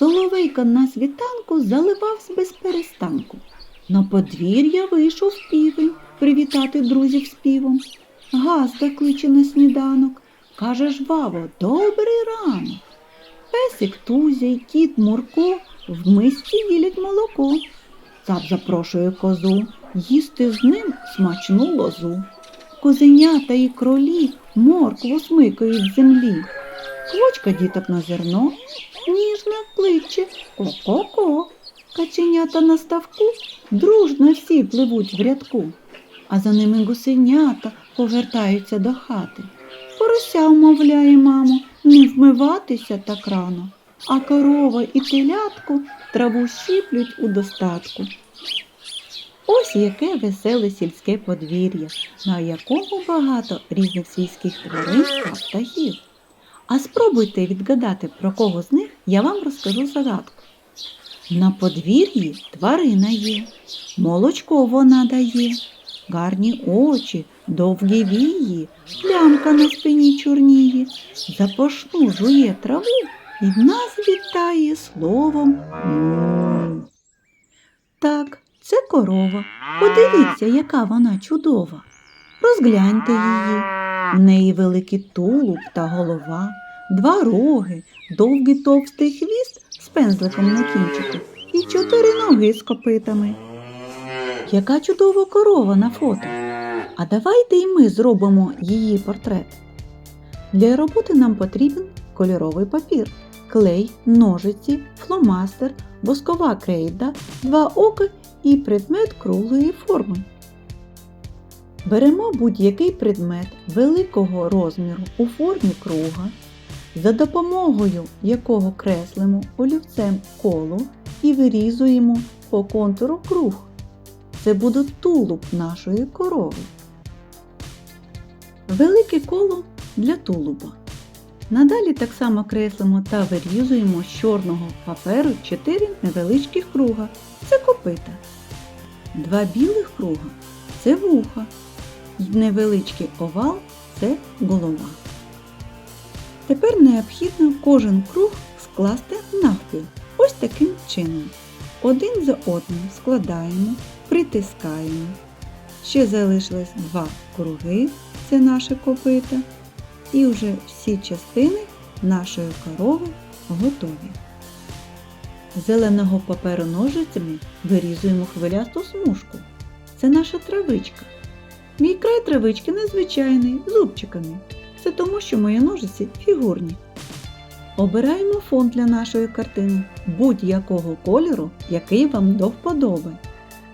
Соловейко на світанку заливався без перестанку. На подвір'я вийшов півень привітати друзів співом. Газда кличе на сніданок, каже жваво, добрий ранок. Песик Тузя й кіт Мурко в мисці ділять молоко. Цап запрошує козу їсти з ним смачну лозу. Козенята і кролі моркву смикають з землі. Квочка діток на зерно, ніжно кличе ко-ко-ко. Каченята на ставку дружно всі пливуть в рядку, а за ними гусенята повертаються до хати. Порося умовляє маму не вмиватися так рано, а корова і телятку траву щіплють у достатку. Ось яке веселе сільське подвір'я, на якому багато різних сільських тварин та птахів. А спробуйте відгадати, про кого з них я вам розкажу загадку. На подвір'ї тварина є, молочко вона дає, гарні очі, довгі вії, плямка на спині чорніє, запашну жує траву і нас вітає словом. Так, це корова. Подивіться, яка вона чудова. Розгляньте її. В неї великий тулуб та голова, два роги, довгий товстий хвіст з пензликом на кінчику і чотири ноги з копитами. Яка чудова корова на фото. А давайте і ми зробимо її портрет. Для роботи нам потрібен кольоровий папір, клей, ножиці, фломастер, воскова крейда, два ока і предмет круглої форми. Беремо будь-який предмет великого розміру у формі круга, за допомогою якого креслимо олівцем коло і вирізуємо по контуру круг. Це буде тулуб нашої корови. Велике коло для тулуба. Надалі так само креслимо та вирізуємо з чорного паперу 4 невеличких круга. Це копита. Два білих круга це вуха. І невеличкий овал це голова. Тепер необхідно кожен круг скласти навпіл. Ось таким чином. Один за одним складаємо, притискаємо. Ще залишилось два круги, це наше копита. І вже всі частини нашої корови готові. Зеленого паперу ножицями вирізуємо хвилясту смужку. Це наша травичка. Мій край травички незвичайний, з зубчиками. Це тому, що мої ножиці фігурні. Обираємо фон для нашої картини будь-якого кольору, який вам до вподоби.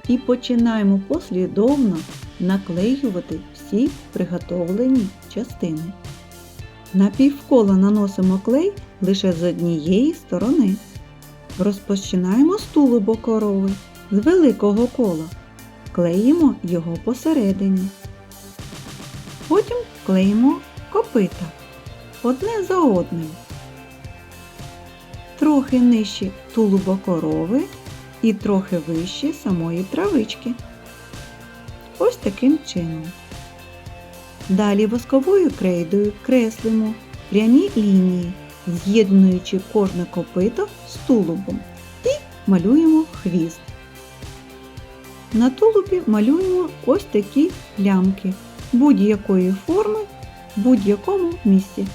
І починаємо послідовно наклеювати всі приготовлені частини. На півкола наносимо клей лише з однієї сторони. Розпочинаємо з тулуба корови з великого кола. Клеїмо його посередині. Потім клеїмо копита одне за одним. Трохи нижче тулуба корови і трохи вище самої травички. Ось таким чином. Далі восковою крейдою креслимо прямі лінії, з'єднуючи кожне копито з тулубом і малюємо хвіст. На тулубі малюємо ось такі плямки будь-якої форми будь-якому місці.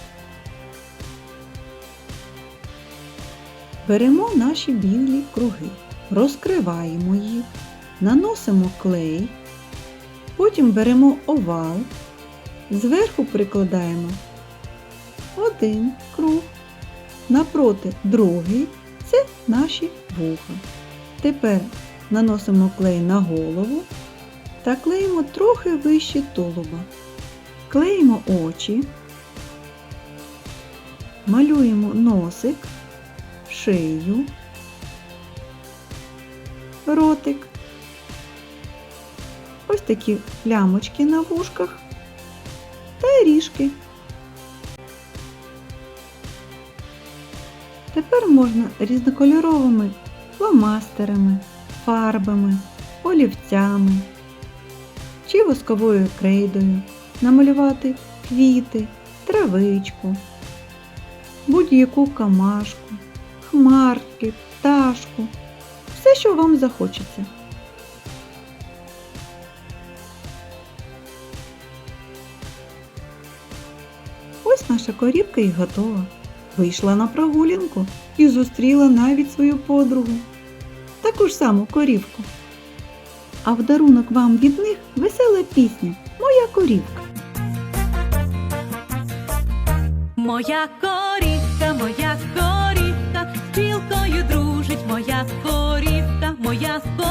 Беремо наші білі круги, розкриваємо їх, наносимо клей, потім беремо овал, зверху прикладаємо один круг, напроти другий це наші вуха. Тепер наносимо клей на голову та клеїмо трохи вище тулуба. Клеїмо очі, малюємо носик, шию, ротик. Ось такі плямочки на вушках та ріжки. Тепер можна різнокольоровими фломастерами, фарбами, олівцями чи восковою крейдою намалювати квіти, травичку, будь-яку камашку, хмарки, пташку, все, що вам захочеться. Ось наша корівка і готова. Вийшла на прогулянку і зустріла навіть свою подругу. Таку ж саму корівку. А в дарунок вам від них весела пісня Моя корівка. Моя корівка, моя корівка, з бджілкою дружить моя корівка, моя корівка,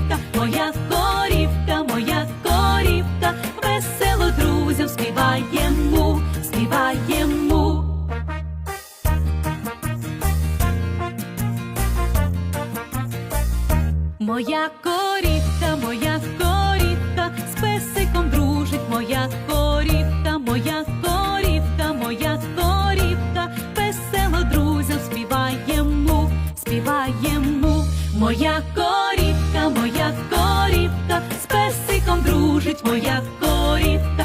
Моя корівка, моя корівка, з песиком дружить моя корівка, моя корівка, моя корівка, весело друзям співаємо, співаємо. Моя корівка, моя корівка, з песиком дружить моя корівка,